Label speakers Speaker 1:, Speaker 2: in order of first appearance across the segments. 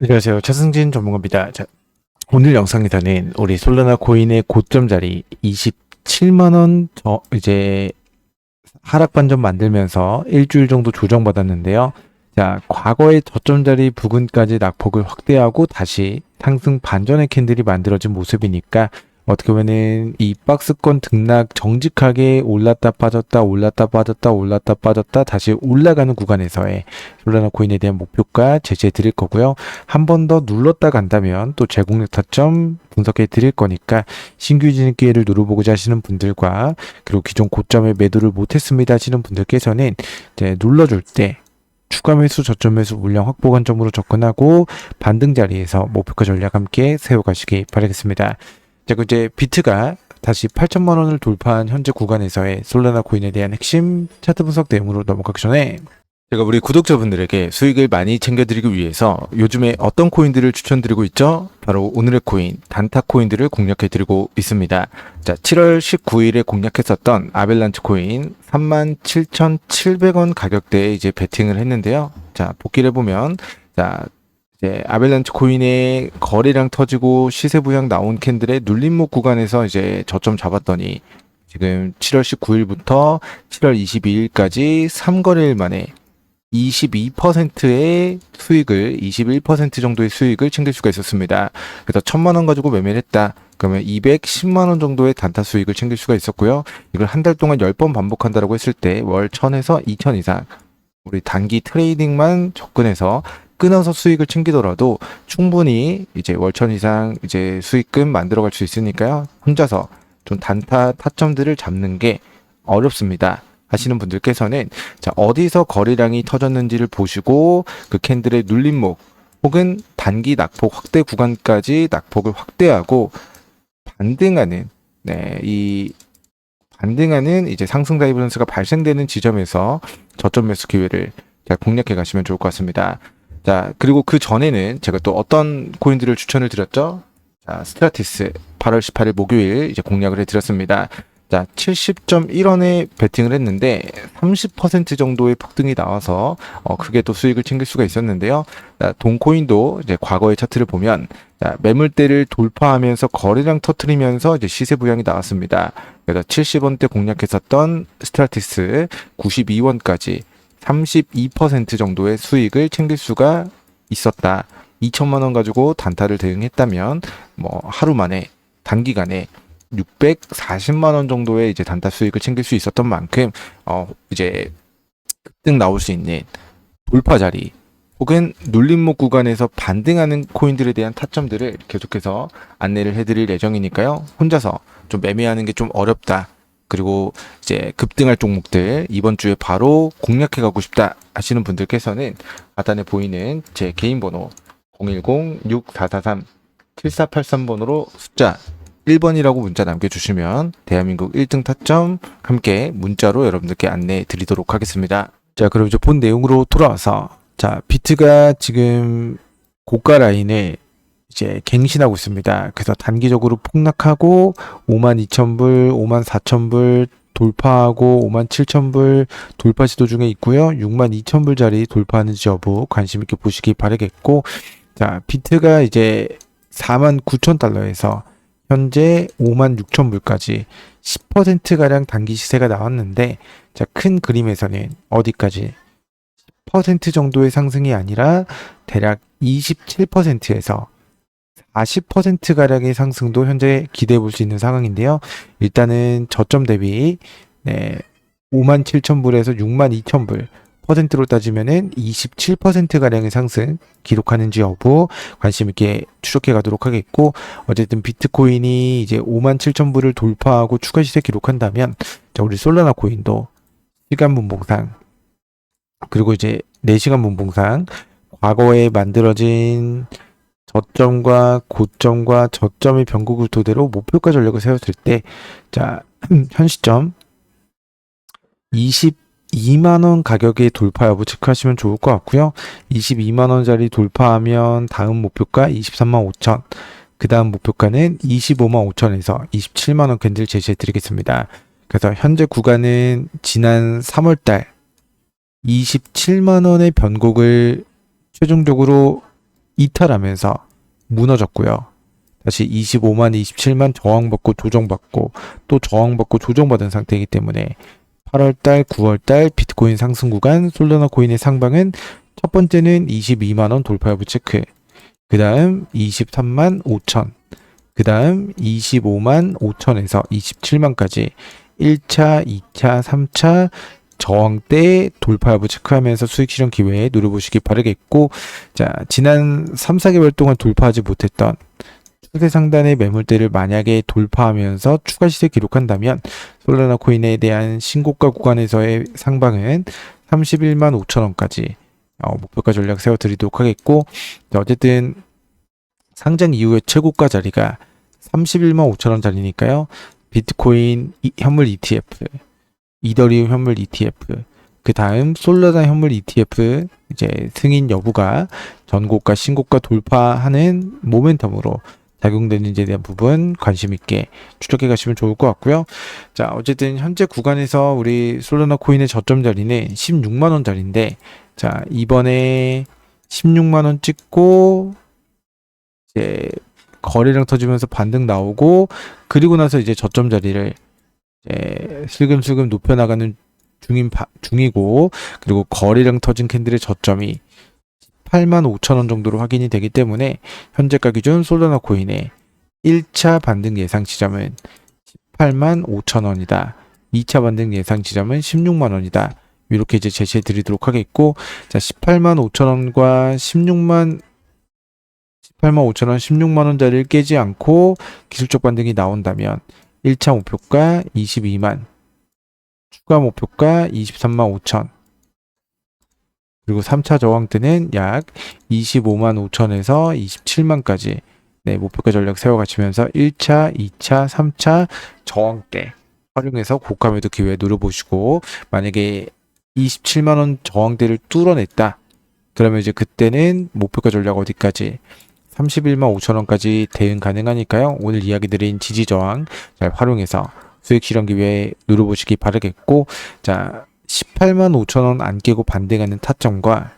Speaker 1: 안녕하세요. 최승진 전문가입니다. 자, 오늘 영상에서는 우리 솔라나 코인의 고점 자리 27만원 저 이제 하락 반전 만들면서 일주일 정도 조정받았는데요. 자, 과거의 저점 자리 부근까지 낙폭을 확대하고 다시 상승 반전의 캔들이 만들어진 모습이니까 어떻게 보면은 이 박스권 등락 정직하게 올랐다 빠졌다 올랐다 빠졌다 올랐다 빠졌다 다시 올라가는 구간에서의 솔라나 코인에 대한 목표가 제시해 드릴 거고요. 한 번 더 눌렀다 간다면 또 제공력 타점 분석해 드릴 거니까 신규 진입 기회를 누려보고자 하시는 분들과 그리고 기존 고점에 매도를 못했습니다 하시는 분들께서는 이제 눌러줄 때 추가 매수 저점 매수 물량 확보 관점으로 접근하고 반등 자리에서 목표가 전략 함께 세워가시기 바라겠습니다. 자, 그 이제 비트가 다시 8천만 원을 돌파한 현재 구간에서의 솔라나 코인에 대한 핵심 차트 분석 내용으로 넘어가기 전에 제가 우리 구독자분들에게 수익을 많이 챙겨드리기 위해서 요즘에 어떤 코인들을 추천드리고 있죠? 바로 오늘의 코인, 단타 코인들을 공략해드리고 있습니다. 자, 7월 19일에 공략했었던 아벨란치 코인 37,700원 가격대에 이제 베팅을 했는데요. 자, 복귀를 해보면, 자, 이제 아벨란치 코인의 거래량 터지고 시세 부양 나온 캔들의 눌림목 구간에서 이제 저점 잡았더니 지금 7월 19일부터 7월 22일까지 3거래일 만에 22%의 수익을 21% 정도의 수익을 챙길 수가 있었습니다. 그래서 1000만 원 가지고 매매를 했다. 그러면 210만 원 정도의 단타 수익을 챙길 수가 있었고요. 이걸 한 달 동안 10번 반복한다라고 했을 때 월 1000에서 2000 이상 우리 단기 트레이딩만 접근해서 끊어서 수익을 챙기더라도 충분히 이제 월천 이상 이제 수익금 만들어 갈 수 있으니까요. 혼자서 좀 단타 타점들을 잡는 게 어렵습니다. 하시는 분들께서는 자, 어디서 거래량이 터졌는지를 보시고 그 캔들의 눌림목 혹은 단기 낙폭 확대 구간까지 낙폭을 확대하고 반등하는 네, 이 반등하는 이제 상승 다이버런스가 발생되는 지점에서 저점 매수 기회를 잘 공략해 가시면 좋을 것 같습니다. 자, 그리고 그 전에는 제가 또 어떤 코인들을 추천을 드렸죠? 자, 스트라티스 8월 18일 목요일 이제 공략을 해 드렸습니다. 자, 70.1원에 베팅을 했는데 30% 정도의 폭등이 나와서 어, 크게 또 수익을 챙길 수가 있었는데요. 자, 동코인도 이제 과거의 차트를 보면 자, 매물대를 돌파하면서 거래량 터트리면서 이제 시세 부양이 나왔습니다. 그래서 70원대 공략했었던 스트라티스 92원까지 32% 정도의 수익을 챙길 수가 있었다. 2천만 원 가지고 단타를 대응했다면 뭐 하루 만에 단기간에 640만 원 정도의 이제 단타 수익을 챙길 수 있었던 만큼 어 이제 급등 나올 수 있는 돌파 자리 혹은 눌림목 구간에서 반등하는 코인들에 대한 타점들을 계속해서 안내를 해드릴 예정이니까요. 혼자서 좀 매매하는 게 좀 어렵다. 그리고 이제 급등할 종목들 이번 주에 바로 공략해 가고 싶다 하시는 분들께서는 하단에 보이는 제 개인 번호 010-6443-7483번으로 숫자 1번이라고 문자 남겨주시면 대한민국 1등 타점 함께 문자로 여러분들께 안내해 드리도록 하겠습니다. 자, 그럼 이제 본 내용으로 돌아와서 자, 비트가 지금 고가 라인을 이제 갱신하고 있습니다. 그래서 단기적으로 폭락하고 52,000불, 54,000불 돌파하고 57,000불 돌파 시도 중에 있고요. 62,000불짜리 돌파하는지 여부 관심 있게 보시기 바라겠고 자, 비트가 이제 49,000달러에서 현재 56,000불까지 10%가량 단기 시세가 나왔는데 자, 큰 그림에서는 어디까지 10% 정도의 상승이 아니라 대략 27%에서 40%가량의 상승도 현재 기대해 볼 수 있는 상황인데요. 일단은 저점 대비 네, 57,000불에서 62,000불 퍼센트로 따지면은 27%가량의 상승 기록하는지 여부 관심 있게 추적해 가도록 하겠고 어쨌든 비트코인이 이제 57,000불을 돌파하고 추가 시세 기록한다면 자, 우리 솔라나 코인도 시간 분봉상 그리고 이제 4시간 분봉상 과거에 만들어진 저점과 고점과 저점의 변곡을 토대로 목표가 전략을 세웠을 때, 자, 현 시점 22만 원 가격의 돌파 여부 체크하시면 좋을 것 같고요. 22만 원짜리 돌파하면 다음 목표가 23만 5천, 그 다음 목표가는 25만 5천에서 27만 원 캔들 제시해 드리겠습니다. 그래서 현재 구간은 지난 3월달 27만 원의 변곡을 최종적으로 이탈하면서 무너졌고요. 다시 25만, 27만 저항받고 조정받고 또 저항받고 조정받은 상태이기 때문에 8월달, 9월달 비트코인 상승 구간 솔라나 코인의 상방은 첫 번째는 22만 원 돌파 여부 체크. 그 다음 23만 5천. 그 다음 25만 5천에서 27만까지 1차, 2차, 3차 저항대 돌파 여부 체크하면서 수익 실현 기회에 누려보시기 바라겠고, 자, 지난 3, 4개월 동안 돌파하지 못했던 추세 상단의 매물대를 만약에 돌파하면서 추가 시세 기록한다면 솔라나 코인에 대한 신고가 구간에서의 상방은 31만 5천 원까지 어, 목표가 전략 세워드리도록 하겠고 자, 어쨌든 상장 이후의 최고가 자리가 31만 5천 원짜리니까요. 비트코인 이- 현물 ETF, 이더리움 현물 ETF, 그 다음 솔라나 현물 ETF 이제 승인 여부가 전고가 신고가 돌파하는 모멘텀으로 작용되는지에 대한 부분 관심 있게 추적해 가시면 좋을 것 같고요. 자, 어쨌든 현재 구간에서 우리 솔라나 코인의 저점 자리는 16만 원짜리인데 자, 이번에 16만 원 찍고 이제 거래량 터지면서 반등 나오고 그리고 나서 이제 저점 자리를 이제 슬금슬금 높여 나가는 중인 바- 중이고 그리고 거래량 터진 캔들의 저점이 8만 5천 원 정도로 확인이 되기 때문에 현재가 기준 솔라나 코인의 1차 반등 예상 지점은 18만 5천 원이다. 2차 반등 예상 지점은 16만 원이다. 이렇게 이제 제시해 드리도록 하겠고 자 18만 5천 원과 16만 18만 5천 원, 16만 원짜리를 깨지 않고 기술적 반등이 나온다면 1차 목표가 22만, 추가 목표가 23만 5천, 그리고 3차 저항 때는 약 25만 5천에서 27만까지 네, 목표가 전략 세워가시면서 1차, 2차, 3차 저항 때 활용해서 고가 매도 기회 노려보시고 만약에 27만 원 저항대를 뚫어냈다. 그러면 이제 그때는 목표가 전략 어디까지 31만 5천 원까지 대응 가능하니까요. 오늘 이야기 드린 지지 저항 잘 활용해서 수익 실현 기회에 누려보시기 바라겠고 자 18만 5천 원 안 깨고 반등하는 타점과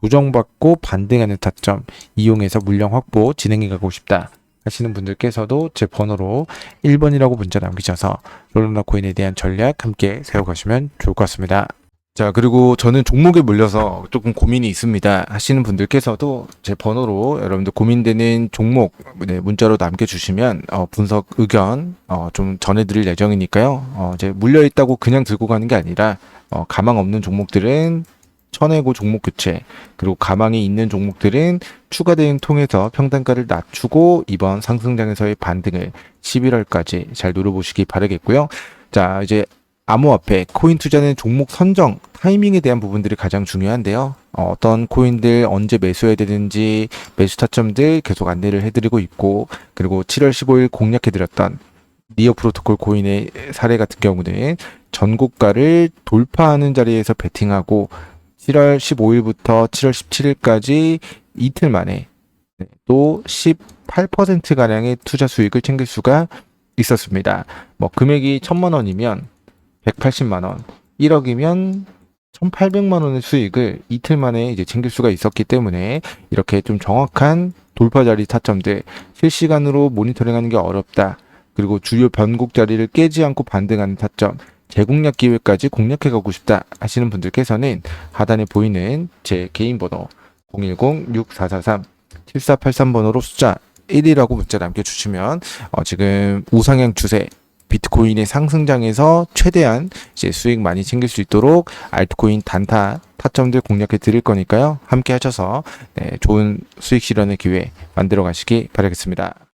Speaker 1: 조정받고 반등하는 타점 이용해서 물량 확보 진행해 가고 싶다 하시는 분들께서도 제 번호로 1번이라고 문자 남기셔서 롤러나 코인에 대한 전략 함께 세워가시면 좋을 것 같습니다. 자, 그리고 저는 종목에 물려서 조금 고민이 있습니다. 하시는 분들께서도 제 번호로 여러분들 고민되는 종목 네, 문자로 남겨주시면 어, 분석 의견 어, 좀 전해드릴 예정이니까요. 어, 이제 물려있다고 그냥 들고 가는 게 아니라 어, 가망 없는 종목들은 쳐내고 종목 교체 그리고 가망이 있는 종목들은 추가 대응 통해서 평단가를 낮추고 이번 상승장에서의 반등을 11월까지 잘 노려보시기 바라겠고요. 자, 이제 암호화폐, 코인 투자는 종목 선정, 타이밍에 대한 부분들이 가장 중요한데요. 어, 떤 코인들 언제 매수해야 되는지 매수 타점들 계속 안내를 해드리고 있고, 그리고 7월 15일 공략해드렸던 니어 프로토콜 코인의 사례 같은 경우는 전고가를 돌파하는 자리에서 베팅하고 7월 15일부터 7월 17일까지 이틀 만에 네, 또 18%가량의 투자 수익을 챙길 수가 있었습니다. 뭐 금액이 1000만 원이면 180만 원, 1억이면 1,800만 원의 수익을 이틀 만에 이제 챙길 수가 있었기 때문에 이렇게 좀 정확한 돌파 자리 타점들 실시간으로 모니터링하는 게 어렵다. 그리고 주요 변곡 자리를 깨지 않고 반등하는 타점, 재공략 기회까지 공략해 가고 싶다 하시는 분들께서는 하단에 보이는 제 개인 번호 010-6443-7483번호로 숫자 1이라고 문자 남겨주시면 어, 지금 우상향 추세 비트코인의 상승장에서 최대한 이제 수익 많이 챙길 수 있도록 알트코인 단타 타점들 공략해 드릴 거니까요. 함께 하셔서 네, 좋은 수익 실현의 기회 만들어 가시기 바라겠습니다.